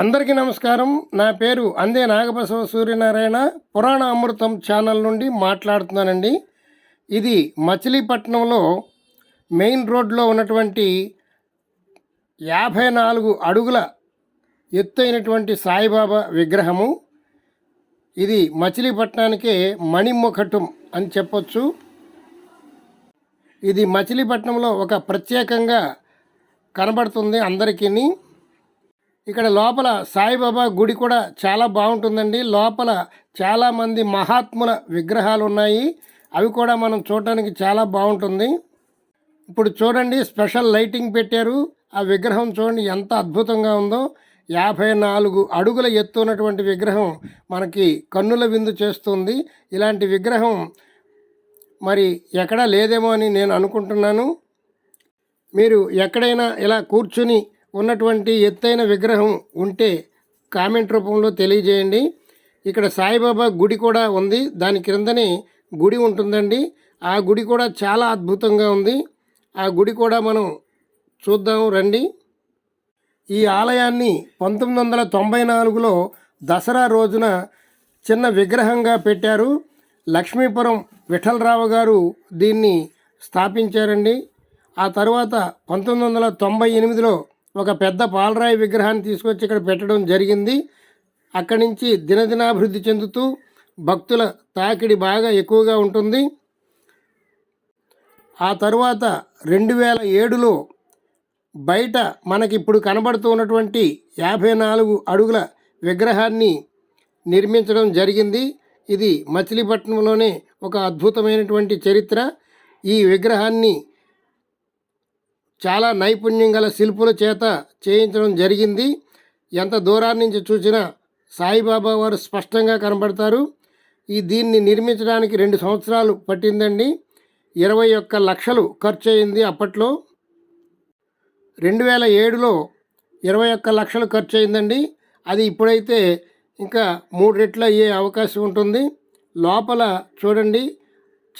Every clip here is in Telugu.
అందరికీ నమస్కారం నా పేరు అందే నాగబసవ సూర్యనారాయణ పురాణ అమృతం ఛానల్ నుండి మాట్లాడుతున్నానండి ఇది మచిలీపట్నంలో మెయిన్ రోడ్లో ఉన్నటువంటి యాభై నాలుగు అడుగుల ఎత్తైనటువంటి సాయిబాబా విగ్రహము ఇది మచిలీపట్నానికే మణిముఖటం అని చెప్పొచ్చు ఇది మచిలీపట్నంలో ఒక ప్రత్యేకంగా కనబడుతుంది అందరికీ ఇక్కడ లోపల సాయిబాబా గుడి కూడా చాలా బాగుంటుందండి లోపల చాలామంది మహాత్ముల విగ్రహాలు ఉన్నాయి అవి కూడా మనం చూడటానికి చాలా బాగుంటుంది ఇప్పుడు చూడండి స్పెషల్ లైటింగ్ పెట్టారు ఆ విగ్రహం చూడండి ఎంత అద్భుతంగా ఉందో యాభై నాలుగు అడుగుల ఎత్తు ఉన్నటువంటి విగ్రహం మనకి కన్నుల విందు చేస్తుంది ఇలాంటి విగ్రహం మరి ఎక్కడా లేదేమో అని నేను అనుకుంటున్నాను మీరు ఎక్కడైనా ఇలా కూర్చుని ఉన్నటువంటి ఎత్తైన విగ్రహం ఉంటే కామెంట్ రూపంలో తెలియజేయండి ఇక్కడ సాయిబాబా గుడి కూడా ఉంది దాని క్రిందనే గుడి ఉంటుందండి ఆ గుడి కూడా చాలా అద్భుతంగా ఉంది ఆ గుడి కూడా మనం చూద్దాం రండి ఈ ఆలయాన్ని పంతొమ్మిది వందల తొంభై నాలుగులో దసరా రోజున చిన్న విగ్రహంగా పెట్టారు లక్ష్మీపురం విఠలరావు గారు దీన్ని స్థాపించారండి ఆ తర్వాత పంతొమ్మిది వందల తొంభై ఎనిమిదిలో ఒక పెద్ద పాలరాయి విగ్రహాన్ని తీసుకొచ్చి ఇక్కడ పెట్టడం జరిగింది అక్కడి నుంచి దినదినాభివృద్ధి చెందుతూ భక్తుల తాకిడి బాగా ఎక్కువగా ఉంటుంది ఆ తరువాత రెండు వేల ఏడులో బయట మనకిప్పుడు కనబడుతూ ఉన్నటువంటి యాభై నాలుగు అడుగుల విగ్రహాన్ని నిర్మించడం జరిగింది ఇది మచిలీపట్నంలోనే ఒక అద్భుతమైనటువంటి చరిత్ర ఈ విగ్రహాన్ని చాలా నైపుణ్యం గల శిల్పుల చేత చేయించడం జరిగింది ఎంత దూరాన్ని నుంచి చూసినా సాయిబాబా వారు స్పష్టంగా కనబడతారు ఈ దీన్ని నిర్మించడానికి రెండు సంవత్సరాలు పట్టిందండి ఇరవై ఒక్క లక్షలు ఖర్చు అయింది అప్పట్లో రెండు వేల ఏడులో ఇరవై ఒక్క లక్షలు ఖర్చు అయిందండి అది ఇప్పుడైతే ఇంకా మూడు రెట్లు అయ్యే అవకాశం ఉంటుంది లోపల చూడండి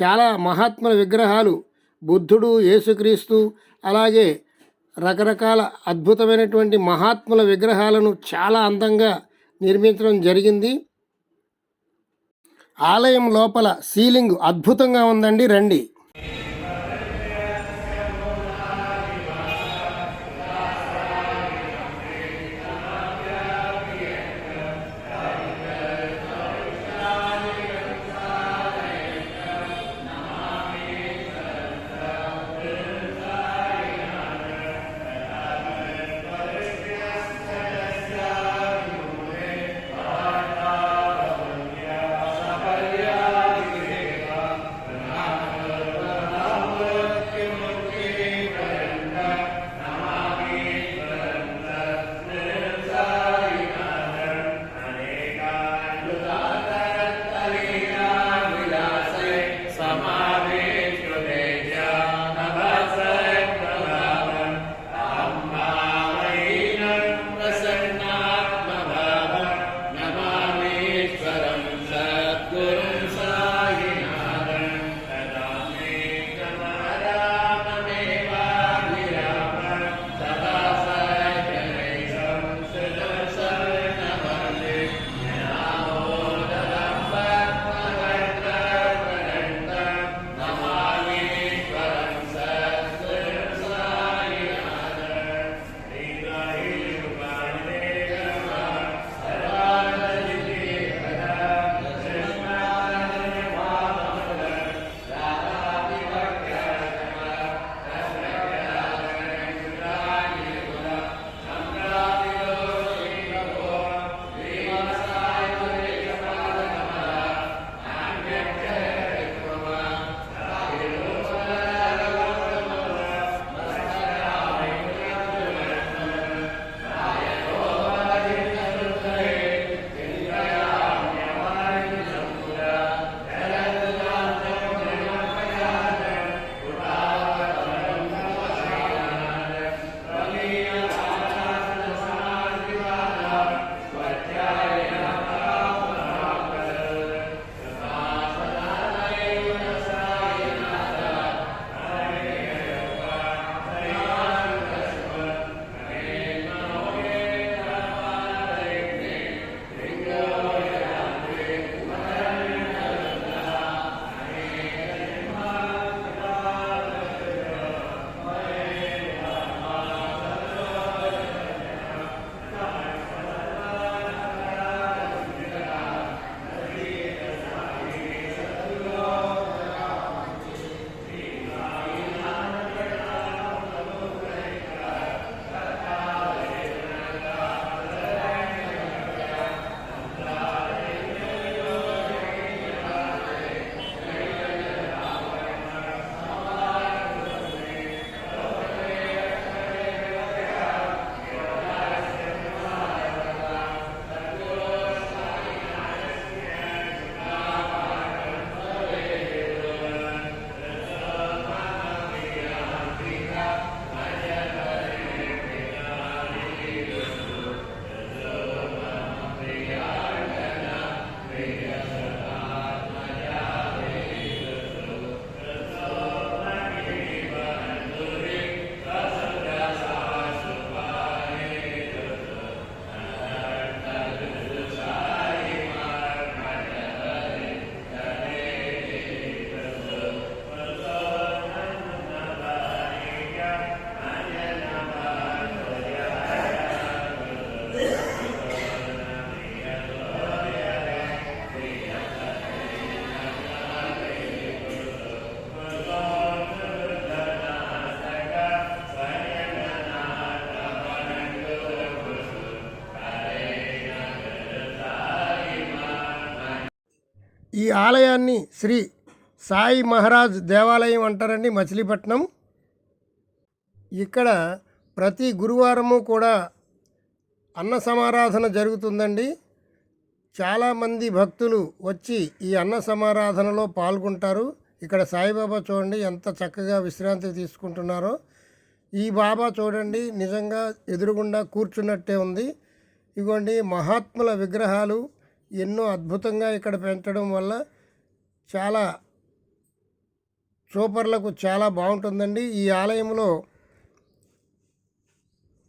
చాలా మహాత్ముల విగ్రహాలు బుద్ధుడు యేసుక్రీస్తు అలాగే రకరకాల అద్భుతమైనటువంటి మహాత్ముల విగ్రహాలను చాలా అందంగా నిర్మించడం జరిగింది ఆలయం లోపల సీలింగ్ అద్భుతంగా ఉందండి రండి ఈ ఆలయాన్ని శ్రీ సాయి మహారాజ్ దేవాలయం అంటారండి మచిలీపట్నం ఇక్కడ ప్రతి గురువారము కూడా అన్న సమారాధన జరుగుతుందండి చాలామంది భక్తులు వచ్చి ఈ అన్న సమారాధనలో పాల్గొంటారు ఇక్కడ సాయిబాబా చూడండి ఎంత చక్కగా విశ్రాంతి తీసుకుంటున్నారో ఈ బాబా చూడండి నిజంగా ఎదురుగుండా కూర్చున్నట్టే ఉంది ఇగోండి మహాత్ముల విగ్రహాలు ఎన్నో అద్భుతంగా ఇక్కడ పెంచడం వల్ల చాలా చూపర్లకు చాలా బాగుంటుందండి ఈ ఆలయంలో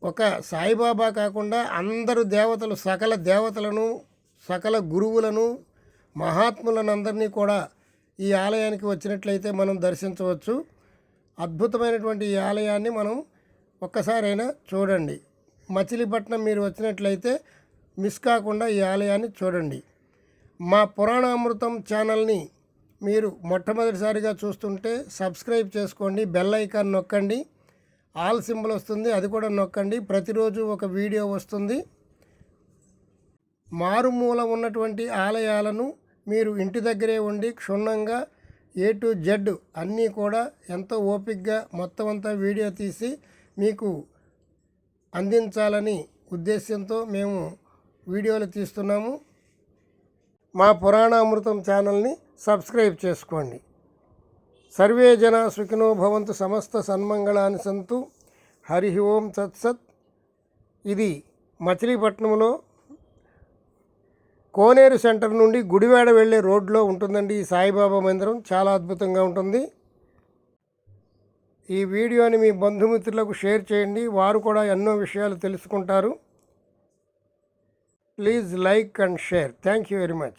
ఒక సాయిబాబా కాకుండా అందరు దేవతలు సకల దేవతలను సకల గురువులను మహాత్ములను అందరినీ కూడా ఈ ఆలయానికి వచ్చినట్లయితే మనం దర్శించవచ్చు అద్భుతమైనటువంటి ఈ ఆలయాన్ని మనం ఒక్కసారైనా చూడండి మచిలీపట్నం మీరు వచ్చినట్లయితే మిస్ కాకుండా ఈ ఆలయాన్ని చూడండి మా పురాణామృతం ఛానల్ని మీరు మొట్టమొదటిసారిగా చూస్తుంటే సబ్స్క్రైబ్ చేసుకోండి బెల్ ఐకాన్ నొక్కండి ఆల్ సింబల్ వస్తుంది అది కూడా నొక్కండి ప్రతిరోజు ఒక వీడియో వస్తుంది మారుమూల ఉన్నటువంటి ఆలయాలను మీరు ఇంటి దగ్గరే ఉండి క్షుణ్ణంగా ఏ టు జెడ్ అన్నీ కూడా ఎంతో ఓపిక్గా మొత్తం అంతా వీడియో తీసి మీకు అందించాలని ఉద్దేశంతో మేము వీడియోలు తీస్తున్నాము మా పురాణామృతం ఛానల్ని సబ్స్క్రైబ్ చేసుకోండి సర్వే జన సుఖినో భవంతు సమస్త సన్మంగళాన్ని సంతు హరి ఓం సత్సత్ ఇది మచిలీపట్నంలో కోనేరు సెంటర్ నుండి గుడివాడ వెళ్ళే రోడ్లో ఉంటుందండి ఈ సాయిబాబా మందిరం చాలా అద్భుతంగా ఉంటుంది ఈ వీడియోని మీ బంధుమిత్రులకు షేర్ చేయండి వారు కూడా ఎన్నో విషయాలు తెలుసుకుంటారు Please like and share. Thank you very much.